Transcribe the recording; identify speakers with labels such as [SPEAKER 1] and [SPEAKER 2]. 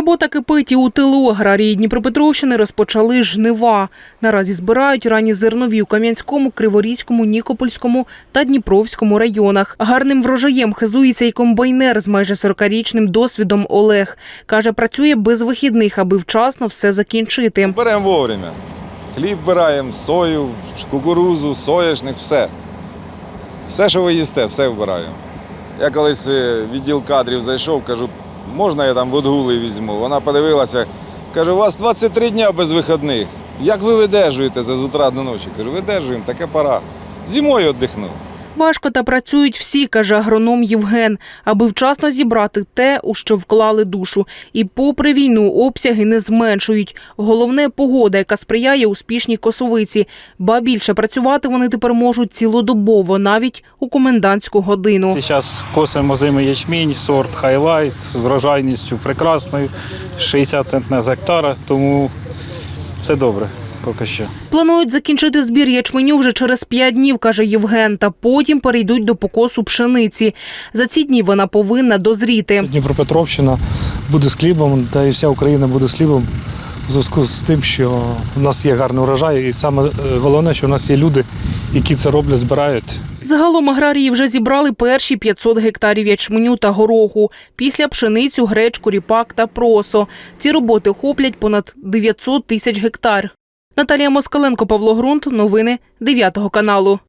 [SPEAKER 1] Робота кипить і у тилу. Аграрії Дніпропетровщини розпочали жнива. Наразі збирають ранні зернові у Кам'янському, Криворізькому, Нікопольському та Дніпровському районах. Гарним врожаєм хизується і комбайнер з майже 40-річним досвідом Олег. Каже, працює без вихідних, аби вчасно все закінчити.
[SPEAKER 2] Беремо вовремя. Хліб вбираємо, сою, кукурузу, соняшник, все. Все, що ви їсте, все вбираємо. Я колись е, відділ кадрів зайшов, кажу, можна я там водгули візьму. Вона подивилася, каже, у вас 23 дня без вихідних. Як ви видержуєте з утра до ночі? Кажу, видержуємо, таке пора. Зимою віддихну.
[SPEAKER 1] Важко та працюють всі, каже агроном Євген, аби вчасно зібрати те, у що вклали душу. І попри війну обсяги не зменшують. Головне погода, яка сприяє успішній косовиці. Ба більше працювати вони тепер можуть цілодобово, навіть у комендантську годину.
[SPEAKER 3] Зараз косимо зимий ячмінь, сорт хайлайт з врожайністю прекрасною, 60 центнер з гектара, тому все добре поки що.
[SPEAKER 1] Планують закінчити збір ячменю вже через п'ять днів, каже Євген, та потім перейдуть до покосу пшениці. За ці дні вона повинна дозріти.
[SPEAKER 4] Дніпропетровщина буде з хлібом, та і вся Україна буде з хлібом у зв'язку з тим, що в нас є гарний урожай, і саме е, головне, що в нас є люди, які це роблять, збирають.
[SPEAKER 1] Загалом аграрії вже зібрали перші 500 гектарів ячменю та гороху. Після пшеницю, гречку, ріпак та просо. Ці роботи охоплять понад 900 тисяч гектар. Наталія Москаленко, Павло Грунт. Новини 9 каналу.